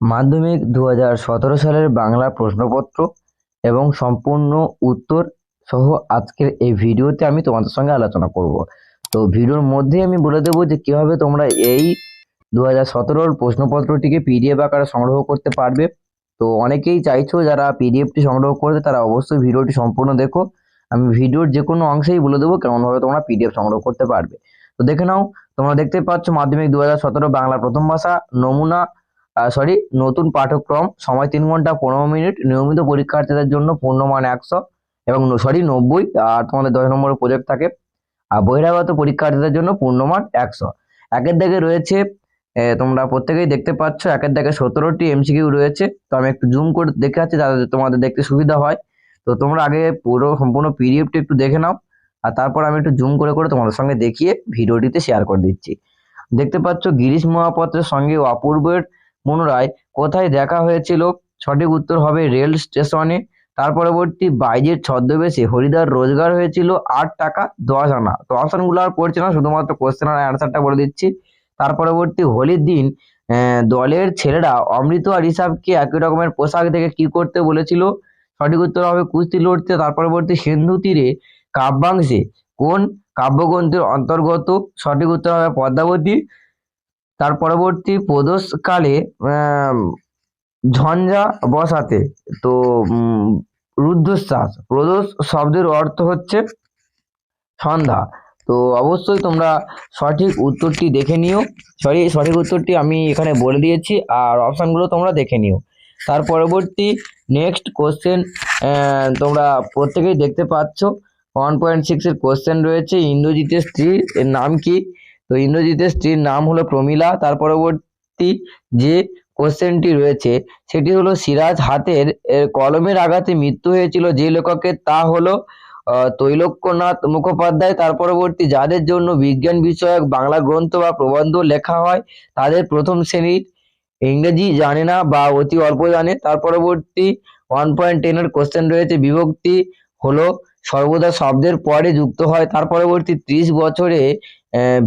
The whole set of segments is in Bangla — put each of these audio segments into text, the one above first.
মাধ্যমিক দু হাজার সতেরো সালের বাংলা প্রশ্নপত্র এবং সম্পূর্ণ উত্তর সহ আজকের এই ভিডিওতে আমি তোমাদের সঙ্গে আলোচনা করব। তো ভিডিওর মধ্যে আমি বলে দেবো যে কীভাবে তোমরা এই দু হাজার সতেরোর প্রশ্নপত্রটিকে পিডিএফ আকারে সংগ্রহ করতে পারবে। তো অনেকেই চাইছো যারা পিডিএফটি সংগ্রহ করবে তারা অবশ্যই ভিডিওটি সম্পূর্ণ দেখো। আমি ভিডিওর যে কোনো অংশেই বলে দেবো কেমনভাবে তোমরা পিডিএফ সংগ্রহ করতে পারবে। তো দেখে নাও, তোমরা দেখতে পাচ্ছ মাধ্যমিক দু হাজার সতেরো বাংলা প্রথম ভাষা, নমুনা সরি নতুন পাঠ্যক্রম, সময় তিন ঘণ্টা, পনেরো মিনিট, নিয়মিত পরীক্ষার্থীদের জন্য পূর্ণমান একশো এবং সরি নব্বই, আর তোমাদের দশ নম্বরের প্রজেক্ট থাকে। আর বহিরাগত পরীক্ষার্থীদের জন্য পূর্ণমান একশো। একের দাগে রয়েছে তোমরা প্রত্যেকেই দেখতে পাচ্ছ, একের দাগে সতেরোটি এমসিকিউ রয়েছে। তো আমি একটু জুম করে দেখে আছি যাতে তোমাদের দেখতে সুবিধা হয়। তো তোমরা আগে পুরো সম্পূর্ণ পিডিএফটি একটু দেখে নাও, আর তারপর আমি একটু জুম করে করে তোমাদের সঙ্গে দেখিয়ে ভিডিওটিতে শেয়ার করে দিচ্ছি। দেখতে পাচ্ছ, গিরিশ মহাপাত্রের সঙ্গে অপূর্বের পুনরায় কোথায় দেখা হয়েছিল? সঠিক উত্তর হবে রেল স্টেশনে। তার পরবর্তী বাইজের ছদ্মবেশে হরিদার রোজগার হয়েছিল আট টাকা দশ আনা। তো অপশনগুলো আর পড়ছে না, শুধুমাত্র কোশ্চেন আর অ্যান্সারটা বলে দিচ্ছি। তার পরবর্তী হোলির দিন দলের ছেলেরা অমৃত আর ঋষভকে একই রকমের পোশাক থেকে কি করতে বলেছিল? সঠিক উত্তর হবে কুস্তি লড়তে। তার পরবর্তী সিন্ধু তীরে কাব্যাংশে কোন কাব্যগ্রন্থের অন্তর্গত? সঠিক উত্তর হবে পদ্মাবতী। তার পরবর্তী প্রদোষকালে ঝঞ্ঝা বসাতে। তো রুদ্ধশ্বাস। প্রদোষ শব্দের অর্থ হচ্ছে সন্ধ্যা। তো, অবশ্যই তোমরা সঠিক উত্তরটি দেখে নিও। সরি সঠিক উত্তরটি আমি এখানে বলে দিয়েছি, আর অপশানগুলো তোমরা দেখে নিও। তার পরবর্তী নেক্সট কোশ্চেন তোমরা প্রত্যেকেই দেখতে পাচ্ছ। ওয়ান পয়েন্ট সিক্সের কোশ্চেন রয়েছে। ইন্দ্রজিতের স্ত্রীর নাম কি? তো ইন্দ্রজিতের স্ত্রীর নাম হলো প্রমীলা, তার পরবর্তী যে কোশ্চেনটি রয়েছে, সেটি হলো সিরাজ হাতের কলমের আঘাতে মৃত্যু হয়েছিল যে লেখকের তা হলো তৈলক্যনাথ মুখোপাধ্যায়। তার পরবর্তী যাদের জন্য বিজ্ঞান বিষয়ক বাংলা গ্রন্থ বা প্রবন্ধ লেখা হয়, তাদের প্রথম শ্রেণির ইংরেজি জানে না বা অতি অল্প জানে। তার পরবর্তী ওয়ান পয়েন্ট টেনের কোশ্চেন রয়েছে, বিভক্তি হলো সর্বদা শব্দের পরে যুক্ত হয়। তার পরবর্তী ত্রিশ বছরে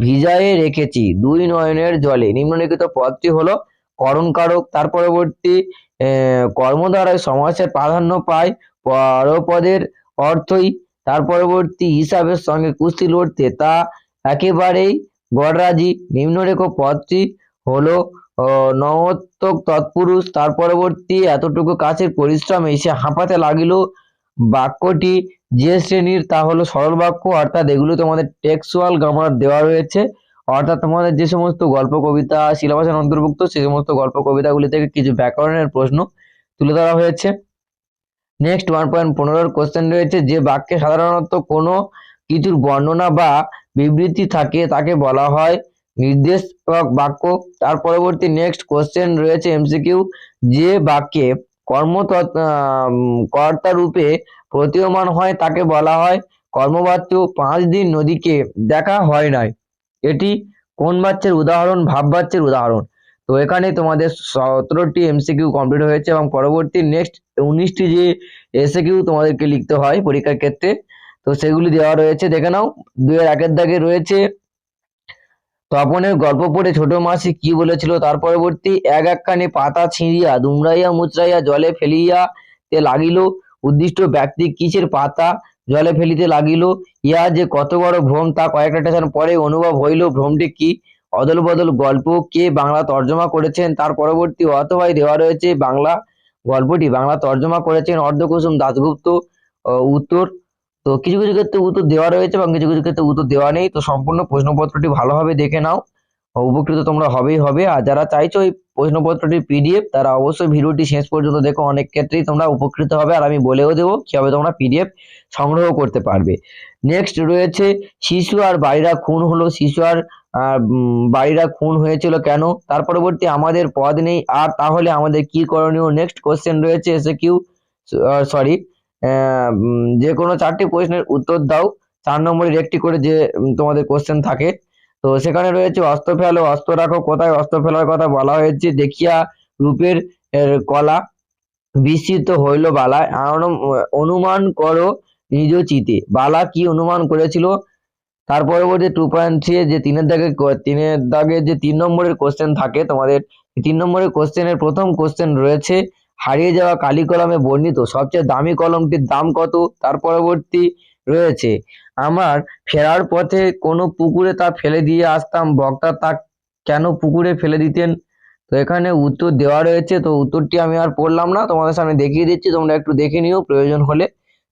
ভিজায়ে রেখেছি। দুই নয়নের জলে। নিম্নলিখিত পদটি হলো করণকারক তার পরবর্তী কর্মধারায় সমাসের প্রাধান্য পায় পরপদের অর্থই। তার পরবর্তী হিসাবের সঙ্গে কুস্তি লড়তে তা একেবারেই গড়রাজি। নিম্নরেখ পদটি হলো আহ, নমোত্তক তৎপুরুষ। তার পরবর্তী এতটুকু কাছের পরিশ্রমে সে হাঁপাতে লাগিল। বাক্যটি যে শ্রেণির তা হলো সরল বাক্য, অর্থাৎ এগুলো তোমাদের টেক্সুয়াল গ্রামার দেওয়া রয়েছে। অর্থাৎ তোমাদের যে সমস্ত গল্প, কবিতা, সিলেবাসের অন্তর্ভুক্ত সেই সমস্ত গল্প, কবিতাগুলি থেকে কিছু ব্যাকরণের প্রশ্ন তুলে ধরা হয়েছে। নেক্সট ওয়ান পয়েন্ট পনেরোর কোশ্চেন রয়েছে, যে বাক্যে সাধারণত কোনো কিছুর বর্ণনা বা বিবৃতি থাকে তাকে বলা হয় নির্দেশক বাক্য। তার পরবর্তী নেক্সট কোশ্চেন রয়েছে এমসিকিউ যে বাক্যে কর্ম কর্তা রূপে প্রতীয়মান হয় তাকে বলা হয় কর্মবাচ্য পাঁচ দিন নদীকে দেখা হয় নাই। এটি কোন বাচ্চার উদাহরণ? ভাব বাচ্চার উদাহরণ। তো এখানে তোমাদের সতেরোটি এমসিকিউ কমপ্লিট হয়েছে এবং পরবর্তী নেক্সট উনিশটি যে এসে কিউ তোমাদেরকে লিখতে হয় পরীক্ষার ক্ষেত্রে, তো সেগুলি দেওয়া রয়েছে। দেখে নাও দুয়ের একের দাগে রয়েছে তপনের গল্প পড়ে ছোট মাসি কি বলেছিল? তার পরবর্তী এক একখানি পাতা ছিঁড়িয়া দুমড়াইয়া মুচড়াইয়া জলে ফেলিয়া তে লাগিল। উদ্দিষ্ট ব্যক্তি কিসের পাতা জলে ফেলিতে লাগিল? ইহা যে কত বড় ভ্রম তা কয়েকটা স্টেশন পরে অনুভব হইল। ভ্রমটি কি অদল বদল গল্প? কে বাংলা তর্জমা করেছেন? তার পরবর্তী অথবাই দেওয়া রয়েছে বাংলা গল্পটি। বাংলা তর্জমা করেছেন অর্ধকুসুম দাশগুপ্ত উত্তর তো কিছু কিছু ক্ষেত্রে উত্তর দেওয়া রয়েছে এবং কিছু কিছু ক্ষেত্রে উত্তর দেওয়া নেই। তো সম্পূর্ণ প্রশ্নপত্রটি ভালোভাবে দেখে নাও। উপকৃত তোমরা হবেই হবে। আর যারা চাইছো এই প্রশ্নপত্রটির পিডিএফ তারা অবশ্যই ভিডিওটি শেষ পর্যন্ত দেখো। অনেক ক্ষেত্রেই তোমরা উপকৃত হবে আর আমি বলেও দেবো কীভাবে তোমরা পিডিএফ সংগ্রহ করতে পারবে। নেক্সট রয়েছে, শিশু আর বাড়িরা খুন হলো। শিশু আর বাড়িরা খুন হয়েছিল কেন? তার পরবর্তী আমাদের পদ নেই। আর তাহলে আমাদের কি করণীয়? নেক্সট কোশ্চেন রয়েছে, এসে কিউ সরি যে কোনো চারটি প্রশ্নের উত্তর দাও। চার নম্বরের একটি করে যে তোমাদের কোশ্চেন থাকে। তো সেখানে রয়েছে অস্ত্র ফেলো অস্ত্র রাখো। কোথায় অস্ত্র ফেলার কথা বলা হয়েছে? দেখিয়া রূপের কলা বিস্মিত হইল বালা অনুমান করো নিজ চিতে। বালা কি অনুমান করেছিল? তার পরবর্তী টু পয়েন্ট থ্রি যে তিনের দাগে তিনের দাগে যে তিন নম্বরের কোশ্চেন থাকে, তোমাদের তিন নম্বরের কোশ্চেনের প্রথম কোশ্চেন রয়েছে হারিয়ে যাওয়া কালি কলমে বর্ণিত সবচেয়ে দামি কলমটির দাম কত? তার পরবর্তী রয়েছে। আমার ফেরার পথে কোনো পুকুরে তা ফেলে দিয়ে আসতাম। বক্তা তা কেন পুকুরে ফেলে দিতেন? তো এখানে উত্তর দেওয়া রয়েছে। তো উত্তরটি আমি আর পড়লাম না। তোমাদের সামনে দেখিয়ে দিচ্ছি। তোমরা একটু দেখে নিও, প্রয়োজন হলে।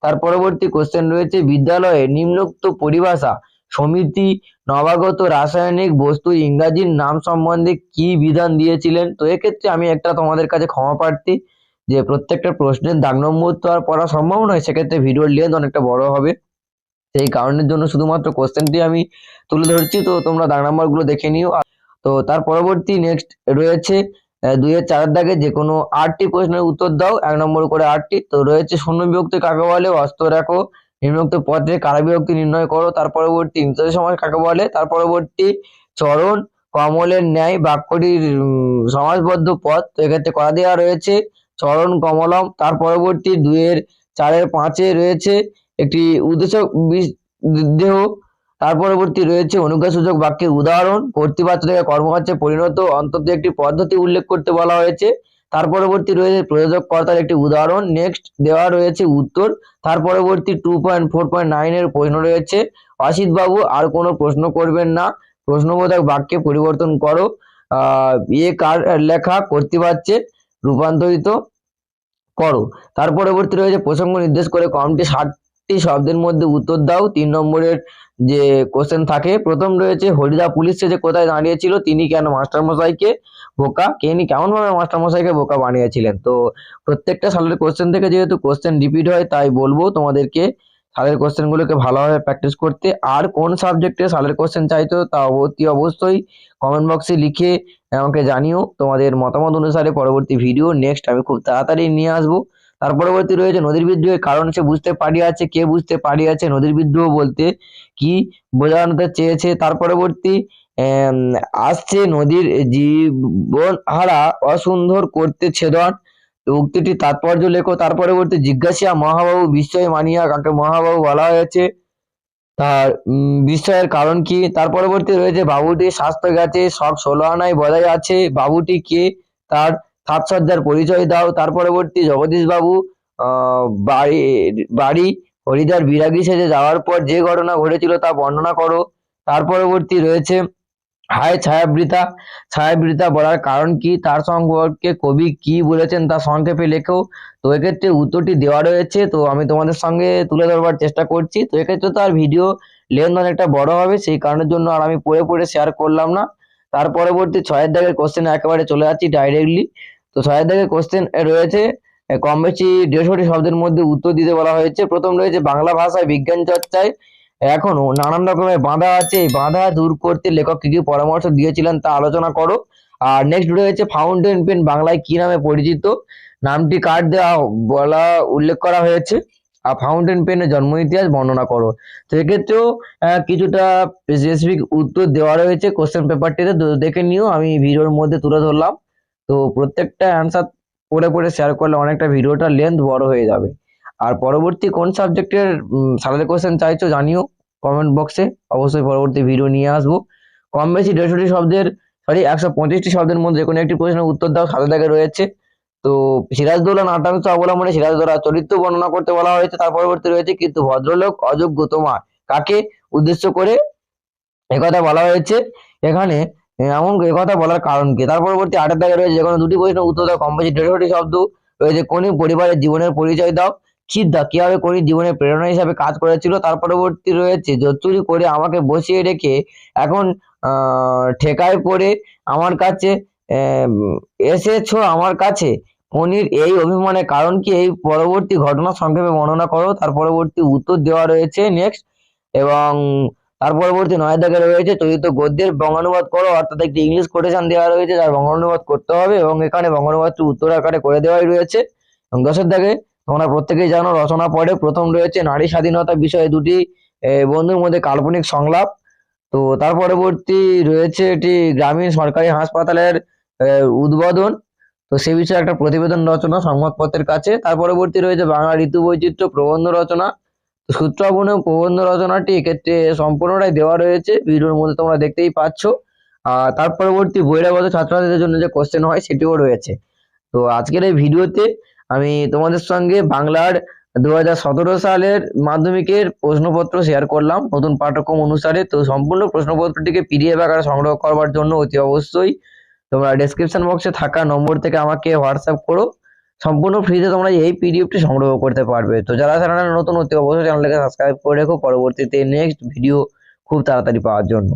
তার পরবর্তী কোশ্চেন রয়েছে, বিদ্যালয়ে নিম্নোক্ত পরিভাষা, সমিতি, নবাগত রাসায়নিক বস্তু, ইংরাজির নাম সম্বন্ধে কি বিধান দিয়েছিলেন? তো এক্ষেত্রে আমি একটা তোমাদের কাছে ক্ষমা প্রার্থী। যে প্রত্যেকটা প্রশ্নের দাগ নম্বর তো আর পড়া সম্ভব নয় সেক্ষেত্রে ভিডিওর লেন্থ অনেকটা বড় হবে। সেই কারণের জন্য শুধুমাত্র কোশ্চেনটি আমি তুলে ধরছি। তো তোমরা দাগ নাম্বারগুলো দেখে নিও। তো তার পরবর্তী নেক্সট রয়েছে দুইয়ের চারের দাগে যে কোনো আটটি প্রশ্নের উত্তর দাও এক নম্বর করে আটটি। তো রয়েছে শূন্য বিভক্তি কাকে বলে? অস্ত রাখো। নিম্নোক্ত পত্রে কারা বিভক্তি নির্ণয় করো? তার পরবর্তী ইন্দ্রিয় সমাস কাকে বলে? তার পরবর্তী চরণ কমলের ন্যায় বাক্যটির উম, সমাসবদ্ধ পদ। তো এক্ষেত্রে করা দেওয়া রয়েছে চরণ কমলম, তার পরবর্তী দুয়ের চারের পাঁচে রয়েছে একটি উদ্দেশ্য বিস- দেহ, তার পরবর্তী রয়েছে অনুজ্ঞাসূচক বাক্যের উদাহরণ। কর্তৃপাত্র থেকে কর্মকার্যে পরিণত অন্তত একটি পদ্ধতি উল্লেখ করতে বলা হয়েছে। তার পরবর্তী রয়েছে প্রযোজক কর্তার একটি উদাহরণ। নেক্সট দেওয়া রয়েছে উত্তর। তার পরবর্তী টু পয়েন্ট ফোর পয়েন্ট নাইনের প্রশ্ন রয়েছে। অসিত বাবু আর কোনো প্রশ্ন করবেন না। প্রশ্নবোধক বাক্যে পরিবর্তন করো। ইয়ে কার লেখা? কর্তৃপাত্রে রূপান্তরিত করো। তার পরবর্তী রয়েছে প্রসঙ্গ নির্দেশ করে কমটি ষাটটি শব্দের মধ্যে উত্তর দাও। তিন নম্বরের যে কোশ্চেন থাকে, প্রথম রয়েছে, হরিদা পুলিশ যে কোথায় দাঁড়িয়েছিল? তিনি কেন মাস্টারমশাইকে বোকা? কেনি কেমন ভাবে মাস্টারমশাইকে বোকা বানিয়েছিলেন? তো প্রত্যেকটা সালের কোশ্চেন থেকে যেহেতু কোশ্চেন রিপিট হয়, তাই বলব তোমাদেরকে সালের কোশ্চেনগুলোকে ভালোভাবে প্র্যাকটিস করতে আর কোন সাবজেক্টে সালের কোশ্চেন চাইতো তা অতি অবশ্যই কমেন্ট বক্সে লিখে আমাকে জানিও। তোমাদের মতামত অনুসারে পরবর্তী ভিডিও নেক্সট আমি খুব তাড়াতাড়ি নিয়ে আসব। তার পরবর্তী রয়েছে নদীর বিদ্রোহের কারণ সে বুঝতে পারি আছে কে বুঝতে পারি আছে নদীর বিদ্রোহ বলতে কি বোঝানোতে চেয়েছে। তার পরবর্তী আসছে নদীর জীবন হারা অসুন্দর করতে ছেদন। উক্তিটি তাৎপর্য লেখো। তার পরবর্তী জিজ্ঞাসা মহাবাবু বিস্ময় মানিয়া কাকে মহাবাবু বলা হয়েছে? তার বিস্ময়ের কারণ কি? তার পরবর্তী রয়েছে, বাবুটি স্বাস্থ্য গেছে, সব ষোলো আনায় বজায় আছে বাবুটি কে? তার সাজসজ্জার পরিচয় দাও। তার পরবর্তী জগদীশ বাবু বাড়ি বাড়ি হরিদার বিরাগী সেজে যাওয়ার পর যে ঘটনা ঘটেছিল তা বর্ণনা করো। তার পরবর্তী রয়েছে হায় ছায়াবৃতা ছায়াবৃতা বলার কারণ কি? তার সম্পর্কে কবি কি বলেছেন তা সংক্ষেপে লেখো। তো এক্ষেত্রে উত্তরটি দেওয়া রয়েছে। তো আমি তোমাদের সঙ্গে তুলে ধরবার চেষ্টা করছি। তো এক্ষেত্রে তো আর ভিডিও লেন্থ অনেকটা বড় হবে। সেই কারণের জন্য আর আমি পড়ে পড়ে শেয়ার করলাম না। তার পরবর্তী ছয়ের দাগের কোশ্চেনে একেবারে চলে যাচ্ছি ডাইরেক্টলি তো ছয়ের দাগের কোশ্চেন রয়েছে, কম বেশি দেড়শোটি শব্দের মধ্যে উত্তর দিতে বলা হয়েছে। প্রথম রয়েছে বাংলা ভাষায় বিজ্ঞান চর্চায়। এখনও নানান রকমের বাধা আছে, এই বাধা দূর করতে লেখক কি কি পরামর্শ দিয়েছিলেন তা আলোচনা করো। আর নেক্সট রয়েছে ফাউন্টেন পেন বাংলায় কি নামে পরিচিত? নামটি কার দেওয়া বলা উল্লেখ করা হয়েছে? আর ফাউন্টেন পেনের জন্ম ইতিহাস বর্ণনা করো। তো এক্ষেত্রেও কিছুটা স্পেসিফিক উত্তর দেওয়া রয়েছে কোশ্চেন পেপারটিতে দেখে নিও, আমি ভিডিওর মধ্যে তুলে ধরলাম। তো প্রত্যেকটা অ্যান্সার পড়ে পড়ে শেয়ার করলে অনেকটা ভিডিওটা লেন্থ বড় হয়ে যাবে। আর পরবর্তী কোন সাবজেক্টের সালাদের কোশ্চেন চাইছো জানিও কমেন্ট বক্সে অবশ্যই পরবর্তী ভিডিও নিয়ে আসব। কম বেশি দেড়শোটি শব্দের সরি একশো পঁচিশটি শব্দের মধ্যে কোনো একটি প্রশ্নের উত্তর দাও সাথে দাগে রয়েছে। তো সিরাজদৌল্লা নাটাংশ অবলম্বনে সিরাজদৌল্লা চরিত্র বর্ণনা করতে বলা হয়েছে, তার পরবর্তী রয়েছে কিন্তু ভদ্রলোক অযোগ্য তোমার। কাকে উদ্দেশ্য করে একথা বলা হয়েছে? এখানে এমন একথা বলার কারণ কি? তার পরবর্তী আটের দাগে রয়েছে, যে কোনো দুটি প্রশ্নের উত্তর দাও, কম বেশি দেড়শোটি শব্দ রয়েছে, কোন পরিবারের জীবনের পরিচয় দাও। খিদ্দা কীভাবে কোনি জীবনের প্রেরণা হিসাবে কাজ করেছিল, তার পরবর্তী রয়েছে চুরি করে আমাকে বসিয়ে রেখে এখন ঠেকায় পড়ে আমার কাছে এসেছ আমার কাছে। ফণির এই অভিমানের কারণ কি? এই পরবর্তী ঘটনা সংক্ষেপে বর্ণনা করো। তার পরবর্তী উত্তর দেওয়া রয়েছে নেক্সট এবং তার পরবর্তী নয় দাগে রয়েছে চরিত্র গদ্যের বঙ্গানুবাদ করো। অর্থাৎ একটি ইংলিশ কোটেশন দেওয়া রয়েছে, যার বঙ্গানুবাদ করতে হবে এবং এখানে বঙ্গানুবাদটি উত্তর আকারে করে দেওয়াই রয়েছে। এবং দশের দাগে তোমরা প্রত্যেকেই জানো, রচনা পড়ে প্রথম রয়েছে নারী স্বাধীনতা বিষয়ে দুটি বন্ধুর মধ্যে কাল্পনিক সংলাপ। তো তার পরবর্তী রয়েছে এটি গ্রামীণ সরকারি হাসপাতালের উদ্বোধন। তো সে বিষয়ে একটা প্রতিবেদন রচনা, সংবাদপত্রের কাছে। তার পরবর্তী রয়েছে বাংলা ঋতু বৈচিত্র্য প্রবন্ধ রচনা। সূত্রাবন প্রবন্ধ রচনাটি এক্ষেত্রে সম্পূর্ণটাই দেওয়া রয়েছে। ভিডিওর মধ্যে তোমরা দেখতেই পাচ্ছ। আর তার পরবর্তী বহিরাগত ছাত্রছাত্রীদের জন্য যে কোশ্চেন হয়, সেটিও রয়েছে। তো আজকের এই ভিডিওতে আমি তোমাদের সঙ্গে বাংলার দু হাজার সতেরো সালের মাধ্যমিকের প্রশ্নপত্র শেয়ার করলাম। নতুন পাঠ্যক্রম অনুসারে তো সম্পূর্ণ প্রশ্নপত্রটিকে পিডিএফ আকারে সংগ্রহ করবার জন্য অতি অবশ্যই তোমরা ডেসক্রিপশন বক্সে থাকা নম্বর থেকে আমাকে হোয়াটসঅ্যাপ করো। সম্পূর্ণ ফ্রিতে তোমরা এই পিডিএফটি সংগ্রহ করতে পারবে। তো যারা চ্যানেলে নতুন, অতি অবশ্যই চ্যানেলটাকে সাবস্ক্রাইব করে রেখো। পরবর্তীতে নেক্সট ভিডিও খুব তাড়াতাড়ি পাওয়ার জন্য।